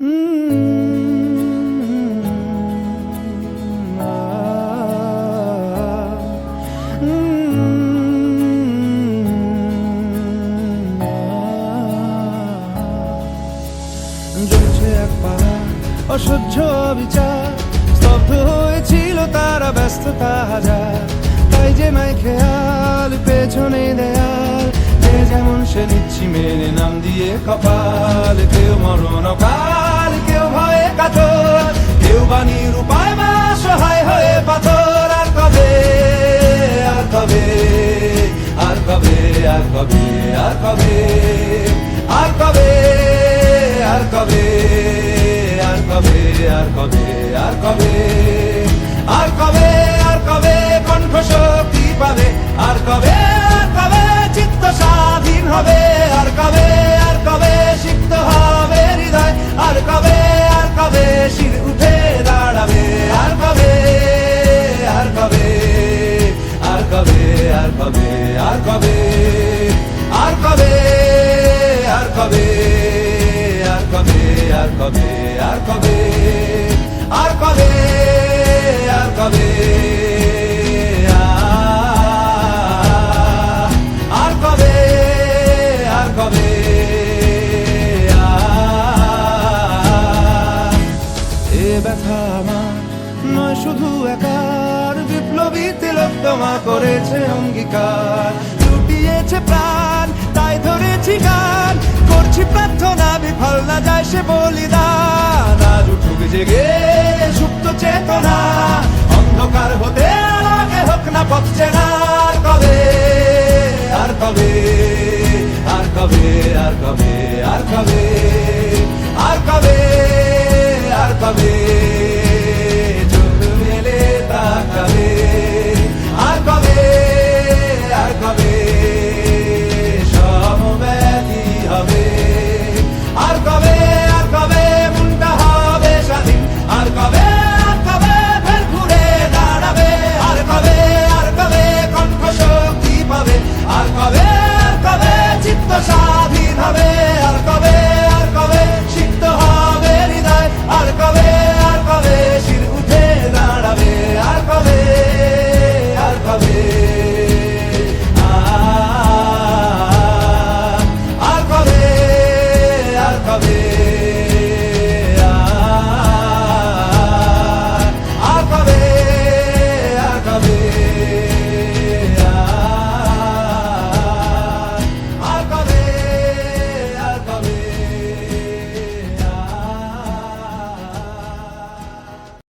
অসহ্য বিচার স্তব্ধ হয়েছিল তারা ব্যস্ততা হাজার তাই যে নাই খেয়াল পেছনে দেয়াল যে যেমন সে নিচ্ছি মেনে নাম দিয়ে কপাল, কেউ মরণ কাল উপায় বা সহায় হয়ে পাথর আর কবে আর কবে আর কবে আর কবে আর কবে আর কবে আর কবে আর কবে আর কবে আর কবে আর কবে কবে? আর কবে? আর কবে? আর কবে? আর কবে? আর কবে? আর কবে? আর কবে? আর কবে? আর কবে? এ ব্যথা আমার শুধু একার বিপ্লবী তিলক করেছে অঙ্গীকার। লুটিয়েছে প্রাণ, তাই ধরেছি গান। করছি প্রার্থনা, বিফল না যায় সে বলিদান। আজ উঠুক জেগে সুপ্ত চেতনা, অন্ধকার হতে আলোকে হোক না পথ চেনা আর কবে আর কবে আর কবে আর কবে আর কবে আর কবে আর কবে। স্বাধীনভাবে